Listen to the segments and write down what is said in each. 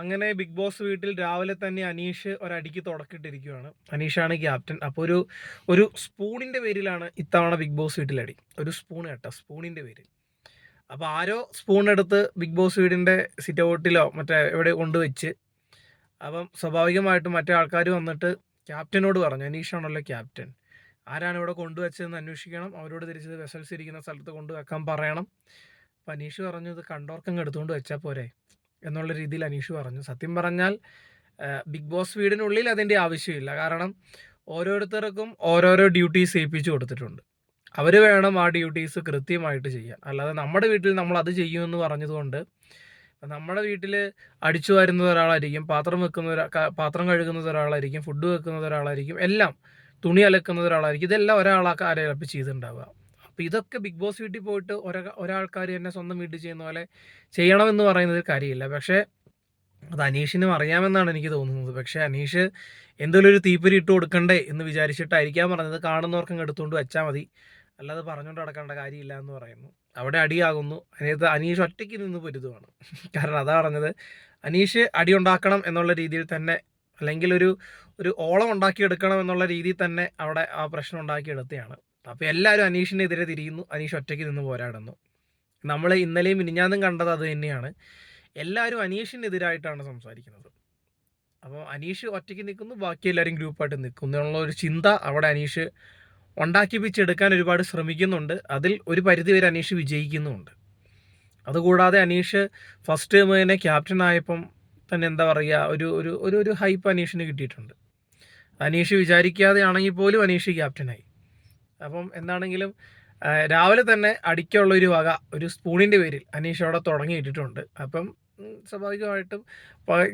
അങ്ങനെ big boss വീട്ടിൽ രാവിലെ തന്നെ അനീഷ് ഒരടിക്ക് തുടക്കിട്ടിരിക്കുകയാണ് അനീഷാണ് ക്യാപ്റ്റൻ. അപ്പോൾ ഒരു ഒരു സ്പൂണിന്റെ പേരിലാണ് ഇത്തവണ ബിഗ് ബോസ് വീട്ടിലടി. ഒരു സ്പൂൺ കേട്ടോ സ്പൂണിന്റെ പേര്. അപ്പോൾ ആരോ സ്പൂൺ എടുത്ത് ബിഗ് ബോസ് വീടിന്റെ സിറ്റ് ഔട്ടിലോ മറ്റേ എവിടെ കൊണ്ടുവച്ച് അപ്പം സ്വാഭാവികമായിട്ടും മറ്റേ ആൾക്കാർ വന്നിട്ട് ക്യാപ്റ്റനോട് പറഞ്ഞു അനീഷാണല്ലോ ക്യാപ്റ്റൻ. ആരാണ് ഇവിടെ കൊണ്ടുവച്ചതെന്ന് അന്വേഷിക്കണം. അവരോട് തിരിച്ചത് വെസൽസ് ഇരിക്കുന്ന സ്ഥലത്ത് കൊണ്ടുവെക്കാൻ പറയണം. അപ്പം അനീഷ് പറഞ്ഞു ഇത് കണ്ടോർക്കങ്ങ് എടുത്തുകൊണ്ട് വെച്ചാൽ പോരെ. എന്നുള്ള രീതിയിൽ അനീഷ് പറഞ്ഞു. സത്യം പറഞ്ഞാൽ ബിഗ് ബോസ് വീടിനുള്ളിൽ അതിന്റെ ആവശ്യമില്ല. കാരണം ഓരോരുത്തർക്കും ഓരോരോ ഡ്യൂട്ടീസ് ഏൽപ്പിച്ചു കൊടുത്തിട്ടുണ്ട്. അവർ വേണം ആ ഡ്യൂട്ടീസ് കൃത്യമായിട്ട് ചെയ്യാൻ. അല്ലാതെ നമ്മുടെ വീട്ടിൽ നമ്മൾ അത് ചെയ്യുമെന്ന് പറഞ്ഞതുകൊണ്ട് നമ്മുടെ വീട്ടിൽ അടിച്ചു വരുന്നത് ഒരാളായിരിക്കും പാത്രം വെക്കുന്ന ഒരാ പാത്രം കഴുകുന്നത് ഒരാളായിരിക്കും ഫുഡ് വെക്കുന്നത് ഒരാളായിരിക്കും എല്ലാം തുണി അലക്കുന്നത് ഒരാളായിരിക്കും. ഇതെല്ലാം ഒരാളൊക്കെ ആരെയും ചെയ്തിട്ടുണ്ടാവുക. അപ്പോൾ ഇതൊക്കെ ബിഗ് ബോസ് വീട്ടിൽ പോയിട്ട് ഒരാ ഒരാൾക്കാർ തന്നെ സ്വന്തം വീട്ടിൽ ചെയ്യുന്ന പോലെ ചെയ്യണമെന്ന് പറയുന്നത് കാര്യമില്ല. പക്ഷേ അത് അനീഷിനും അറിയാമെന്നാണ് എനിക്ക് തോന്നുന്നത്. പക്ഷേ അനീഷ് എന്തെങ്കിലും ഒരു തീപ്പൊരി ഇട്ട് കൊടുക്കണ്ടേ എന്ന് വിചാരിച്ചിട്ടായിരിക്കാൻ പറഞ്ഞത്. കാണുന്നവർക്കും എടുത്തുകൊണ്ട് വെച്ചാൽ മതി. അല്ലാതെ പറഞ്ഞുകൊണ്ട് നടക്കേണ്ട കാര്യമില്ല എന്ന് പറയുന്നു. അവിടെ അടിയാകുന്നു. അതിനകത്ത് അനീഷ് ഒറ്റയ്ക്ക് നിന്ന് പൊരുതുവാണ്. കാരണം അതാ പറഞ്ഞത്. അനീഷ് അടി ഉണ്ടാക്കണം എന്നുള്ള രീതിയിൽ തന്നെ അല്ലെങ്കിൽ ഒരു ഒരു ഓളം ഉണ്ടാക്കിയെടുക്കണം എന്നുള്ള രീതിയിൽ തന്നെ അവിടെ ആ പ്രശ്നം ഉണ്ടാക്കിയെടുത്തതാണ് അപ്പോൾ എല്ലാവരും അനീഷിനെതിരെ തിരിയുന്നു. അനീഷ് ഒറ്റയ്ക്ക് നിന്ന് പോരാടുന്നു. നമ്മൾ ഇന്നലെയും മിനിഞ്ഞാന്നും കണ്ടത് അത് തന്നെയാണ്. എല്ലാവരും അനീഷിനെതിരായിട്ടാണ് സംസാരിക്കുന്നത്. അപ്പോൾ അനീഷ് ഒറ്റയ്ക്ക് നിൽക്കുന്നു ബാക്കി എല്ലാവരും ഗ്രൂപ്പായിട്ട് നിൽക്കുന്നു എന്നുള്ള ഒരു ചിന്ത അവിടെ അനീഷ് ഉണ്ടാക്കിപ്പിച്ചെടുക്കാൻ ഒരുപാട് ശ്രമിക്കുന്നുണ്ട്. അതിൽ ഒരു പരിധിവരെ അനീഷ് വിജയിക്കുന്നുമുണ്ട്. അതുകൂടാതെ അനീഷ് ഫസ്റ്റ് ടൈം തന്നെ ക്യാപ്റ്റൻ ആയപ്പം തന്നെ എന്താ പറയുക ഒരു ഒരു ഒരു ഹൈപ്പ് അനീഷിന് കിട്ടിയിട്ടുണ്ട്. അനീഷ് വിചാരിക്കാതെ ആണെങ്കിൽ പോലും അനീഷ് ക്യാപ്റ്റനായി അപ്പം എന്താണെങ്കിലും രാവിലെ തന്നെ അടിക്കുള്ള ഒരു വക ഒരു സ്പൂണിന്റെ പേരിൽ അനീഷ് അവിടെ തുടങ്ങിയിട്ടിട്ടുണ്ട്. അപ്പം സ്വാഭാവികമായിട്ടും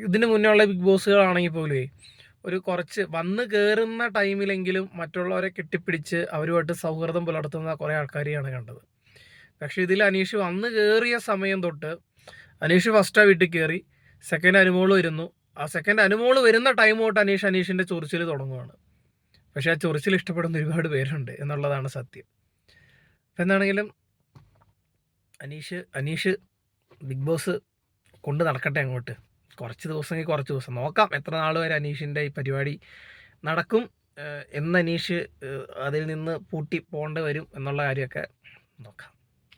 ഇതിന് മുന്നേ ഉള്ള ബിഗ് ബോസുകളാണെങ്കിൽ പോലും ഒരു കുറച്ച് വന്ന് കയറുന്ന ടൈമിലെങ്കിലും മറ്റുള്ളവരെ കെട്ടിപ്പിടിച്ച് അവരുമായിട്ട് സൗഹൃദം പുലർത്തുന്ന കുറേ ആൾക്കാരെയാണ് കണ്ടത്. പക്ഷേ ഇതിൽ അനീഷ് വന്ന് കയറിയ സമയം തൊട്ട് അനീഷ് ഫസ്റ്റ് ആ വീട്ടിൽ കയറി സെക്കൻഡ് അനുമോൾ വരുന്നു. ആ സെക്കൻഡ് അനുമോൾ വരുന്ന ടൈം തൊട്ട് അനീഷ് അനീഷിന്റെ ചൊറിച്ചിൽ തുടങ്ങുവാണ്. പക്ഷേ ആ ചൊറിച്ചിൽ ഇഷ്ടപ്പെടുന്ന ഒരുപാട് പേരുണ്ട് എന്നുള്ളതാണ് സത്യം. അപ്പം എന്താണെങ്കിലും അനീഷ് അനീഷ് ബിഗ് ബോസ് കൊണ്ട് നടക്കട്ടെ അങ്ങോട്ട്. കുറച്ച് ദിവസമെങ്കിൽ കുറച്ച് ദിവസം. നോക്കാം എത്ര നാൾ വരെ അനീഷിന്റെ ഈ പരിപാടി നടക്കും. എന്ന് അനീഷ് അതിൽ നിന്ന് പൂട്ടി പോകേണ്ടി വരും എന്നുള്ള കാര്യമൊക്കെ നോക്കാം.